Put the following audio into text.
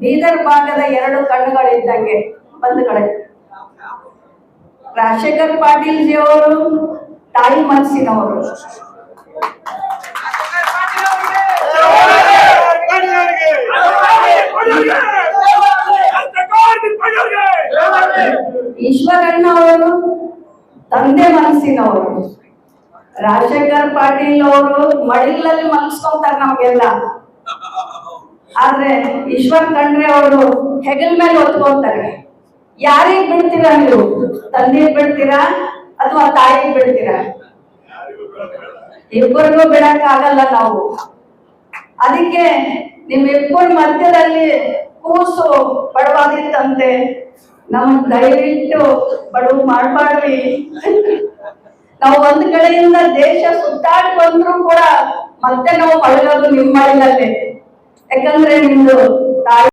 ಬೀದರ್ ಭಾಗದ ಎರಡು ಕಣ್ಣುಗಳಿದ್ದಂಗೆ ಕಡೆ. ರಾಜಶೇಖರ್ ಪಾಟೀಲ್ ಜಿ ಅವರು ತಾಯಿ ಮನಸ್ಸಿನವರು. ಈಶ್ವರಣ್ಣ ಅವರು ತಂದೆ ಮನಸ್ಸಿನವರು. ರಾಜಶೇಖರ್ ಪಾಟೀಲ್ ಅವರು ಮಡಿಲಲ್ಲಿ ಮನಸ್ಕೊಂತಾರೆ ನಮ್ಗೆಲ್ಲ. ಆದ್ರೆ ಈಶ್ವರ್ ಕಂಡ್ರೆ ಅವರು ಹೆಗಲ್ ಮೇಲೆ ಹೊತ್ಕೊಂತಾರೆ. ಯಾರಿಗ್ ಬಿಡ್ತೀರಾ ನೀವು? ತಂದೆಗ್ ಬಿಡ್ತೀರಾ ಅಥವಾ ತಾಯಿಗ್ ಬಿಡ್ತೀರಾ? ಇಬ್ಬರಿಗೂ ಬಿಡಕ್ ಆಗಲ್ಲ ನಾವು. ಅದಕ್ಕೆ ನಿಮ್ಮಿಬ್ಬರ ಮಧ್ಯದಲ್ಲಿ ಕೂಸು ಬಡವಾಗಿತ್ತಂತೆ ನಮ್ ದಯವಿಟ್ಟು ಬಡವು ಮಾಡ್ಬಾರ್ವಿ ನಾವು ಒಂದ್ ಕಡೆಯಿಂದ ದೇಶ ಸುತ್ತಾಡಿ ಬಂದ್ರು ಕೂಡ ಮತ್ತೆ ನಾವು ಮಳೆಗಾಲ ನಿಮ್ಮ ಮಳೆಯಲ್ಲೇ ಯಾಕಂದ್ರೆ ನಿಮ್ದು ತಾಯಿ